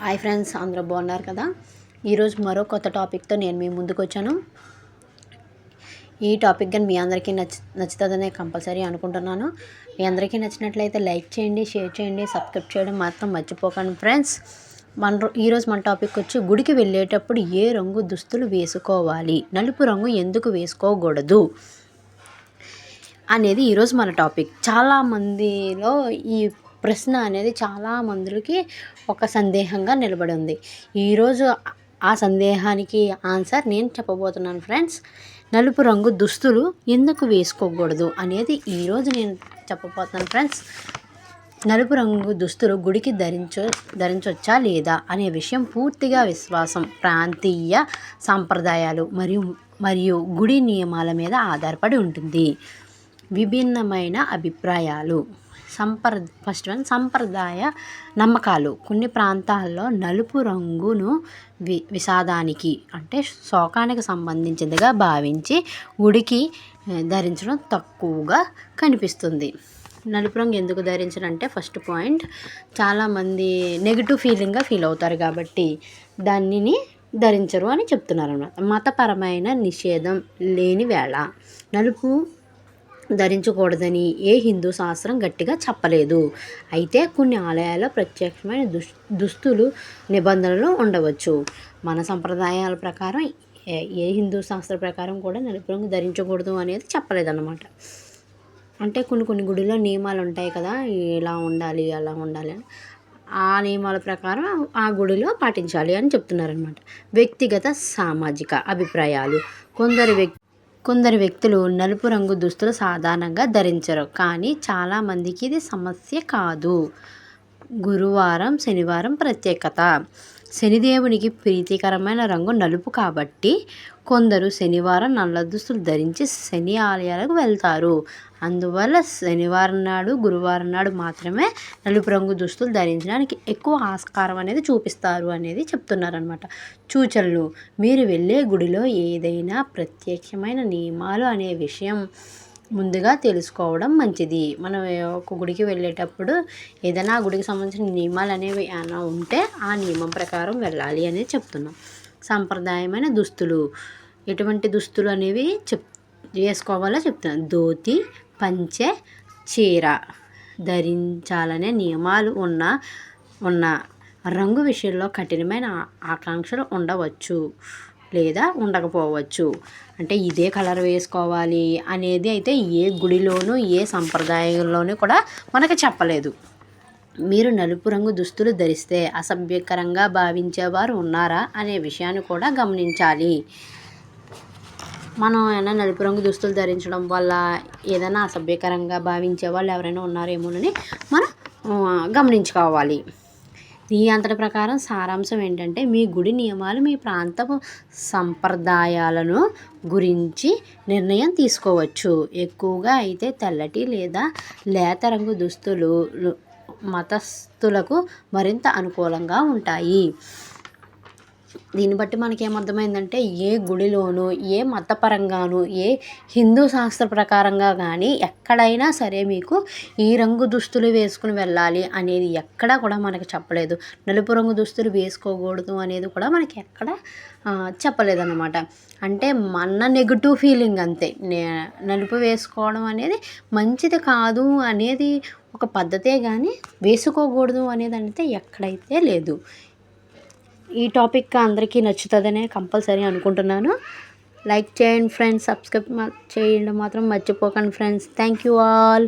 Hi friends అందరూ బాగున్నారు కదా? ఈరోజు మరో కొత్త టాపిక్తో నేను మీ ముందుకు వచ్చాను ఈ టాపిక్ కానీ మీ అందరికీ నచ్చ నచ్చుతుందనే కంపల్సరీ అనుకుంటున్నాను. మీ అందరికీ నచ్చినట్లయితే లైక్ చేయండి షేర్ చేయండి సబ్స్క్రైబ్ చేయడం మాత్రం మర్చిపోకండి ఫ్రెండ్స్. మన ఈరోజు మన టాపిక్ వచ్చి గుడికి వెళ్ళేటప్పుడు ఏ రంగు దుస్తులు వేసుకోవాలి? నలుపు రంగు ఎందుకు వేసుకోకూడదు? అనేది ఈరోజు మన టాపిక్. చాలా మందిలో ఈ ప్రశ్న అనేది చాలా మందికి ఒక సందేహంగా నిలబడి ఉంది. ఈరోజు ఆ సందేహానికి ఆన్సర్ నేను చెప్పబోతున్నాను ఫ్రెండ్స్. నలుపు రంగు దుస్తులు ఎందుకు వేసుకోకూడదు అనేది ఈరోజు నేను చెప్పబోతున్నాను ఫ్రెండ్స్. నలుపు రంగు దుస్తులు గుడికి ధరించు ధరించవచ్చా లేదా అనే విషయం పూర్తిగా విశ్వాసం ప్రాంతీయ సాంప్రదాయాలు మరియు మరియు గుడి నియమాల మీద ఆధారపడి ఉంటుంది. విభిన్నమైన అభిప్రాయాలు. సంప్ర ఫస్ట్ వన్ సంప్రదాయ నమ్మకాలు. కొన్ని ప్రాంతాల్లో నలుపు రంగును వి విషాదానికి అంటే శోకానికి సంబంధించిందిగా భావించి ఉడికి ధరించడం తక్కువగా కనిపిస్తుంది. నలుపు రంగు ఎందుకు ధరించడం ఫస్ట్ పాయింట్ చాలామంది నెగిటివ్ ఫీలింగ్గా ఫీల్ అవుతారు కాబట్టి దానిని ధరించరు అని చెప్తున్నారు అన్నమాట మతపరమైన నిషేధం లేని వేళ నలుపు ధరించకూడదని ఏ హిందూ శాస్త్రం గట్టిగా చెప్పలేదు. అయితే కొన్ని ఆలయాల్లో ప్రత్యేకమైన దుస్ దుస్తులు నిబంధనలు ఉండవచ్చు. మన సంప్రదాయాల ప్రకారం ఏ ఏ హిందూ శాస్త్ర ప్రకారం కూడా నలుపు రంగు ధరించకూడదు అనేది చెప్పలేదన్నమాట. అంటే కొన్ని కొన్ని గుడిలో నియమాలు ఉంటాయి కదా ఇలా ఉండాలి అలా ఉండాలి అని. ఆ నియమాల ప్రకారం ఆ గుడిలో పాటించాలి అని చెప్తున్నారనమాట వ్యక్తిగత సామాజిక అభిప్రాయాలు. కొందరు వ్యక్తి కొందరు వ్యక్తులు నలుపు రంగు దుస్తులు సాధారణంగా ధరించరు కానీ చాలామందికి ఇది సమస్య కాదు. గురువారం శనివారం ప్రత్యేకత. శనిదేవునికి ప్రీతికరమైన రంగు నలుపు కాబట్టి కొందరు శనివారం నల్ల దుస్తులు ధరించి శని ఆలయాలకు వెళ్తారు. అందువల్ల శనివారం నాడు గురువారం నాడు మాత్రమే నలుపు రంగు దుస్తులు ధరించడానికి ఎక్కువ ఆస్కారం అనేది చూపిస్తారు అనేది చెప్తున్నారనమాట సూచనలు మీరు వెళ్ళే గుడిలో ఏదైనా ప్రత్యక్షమైన నియమాలు అనే విషయం ముందుగా తెలుసుకోవడం మంచిది. మనం ఒక గుడికి వెళ్ళేటప్పుడు ఏదైనా ఆ గుడికి సంబంధించిన నియమాలు అనేవి ఏమైనా ఉంటే ఆ నియమం ప్రకారం వెళ్ళాలి అనేది చెప్తున్నాం. సాంప్రదాయమైన దుస్తులు. ఎటువంటి దుస్తులు అనేవి చెప్ వేసుకోవాలో చెప్తున్నాను ధోతి పంచె చీర ధరించాలనే నియమాలు ఉన్న ఉన్న రంగు విషయంలో కఠినమైన ఆకాంక్షలు ఉండవచ్చు. లేదా ఉండకపోవచ్చు. అంటే ఇదే కలర్ వేసుకోవాలి అనేది అయితే ఏ గుడిలోనూ ఏ సంప్రదాయంలోనూ కూడా మనకు చెప్పలేదు. మీరు నలుపు రంగు దుస్తులు ధరిస్తే అసభ్యకరంగా భావించేవారు ఉన్నారా అనే విషయాన్ని కూడా గమనించాలి. మనం ఏమైనా నలుపు రంగు దుస్తులు ధరించడం వల్ల ఏదైనా అసభ్యకరంగా భావించే వాళ్ళు ఎవరైనా ఉన్నారేమోనని మనం గమనించుకోవాలి. ఈ అంతటి ప్రకారం సారాంశం ఏంటంటే మీ గుడి నియమాలు మీ ప్రాంతపు సంప్రదాయాలను గురించి నిర్ణయం తీసుకోవచ్చు. ఎక్కువగా అయితే తెల్లటి లేదా లేత రంగు దుస్తులు మతస్థులకు మరింత అనుకూలంగా ఉంటాయి. దీన్ని బట్టి మనకి ఏమర్థమైందంటే ఏ గుడిలోనూ ఏ మతపరంగానూ ఏ హిందూ శాస్త్ర ప్రకారంగా కానీ ఎక్కడైనా సరే మీకు ఈ రంగు దుస్తులు వేసుకుని వెళ్ళాలి అనేది ఎక్కడా కూడా మనకి చెప్పలేదు. నలుపు రంగు దుస్తులు వేసుకోకూడదు అనేది కూడా మనకి ఎక్కడ చెప్పలేదన్నమాట. అంటే మన నెగిటివ్ ఫీలింగ్ అంతే. నే- నలుపు వేసుకోవడం అనేది మంచిది కాదు అనేది ఒక పద్ధతే కానీ వేసుకోకూడదు అనేది అంటే ఎక్కడైతే లేదు. ఈ టాపిక్ అందరికీ నచ్చుతుందనే కంపల్సరీ అనుకుంటున్నాను. లైక్ చేయండి ఫ్రెండ్స్ సబ్స్క్రైబ్ చేయండి చేయడం మాత్రం మర్చిపోకండి ఫ్రెండ్స్ థ్యాంక్ యూ ఆల్